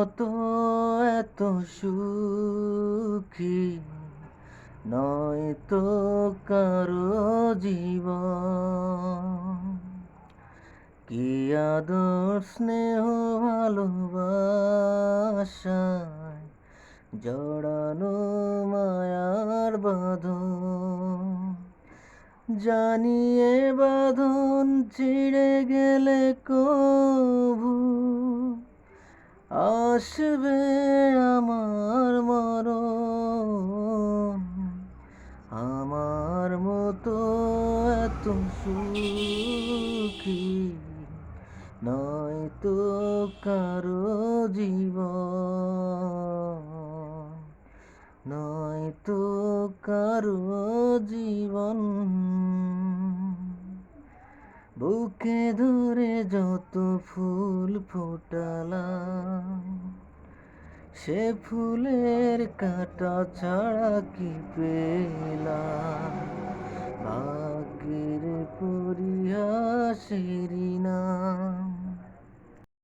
মতো এত সুখী নয় তো কারও জীব কি আদর, স্নেহ, ভালোবাসায় জড়ানো মায়ার বাঁধন। জানিয়ে বাঁধন ছিঁড়ে গেলে কবু। আসবে আমার মর আমার মতো এত সুখী নয় তো কারও জীব নয় তো কারও জীবন। বুকে ধরে যত ফুল ফোটালাম সে ফুলের কাঁটা ছাড়া কি পেলাম? ভাগ্যের পরিহাসের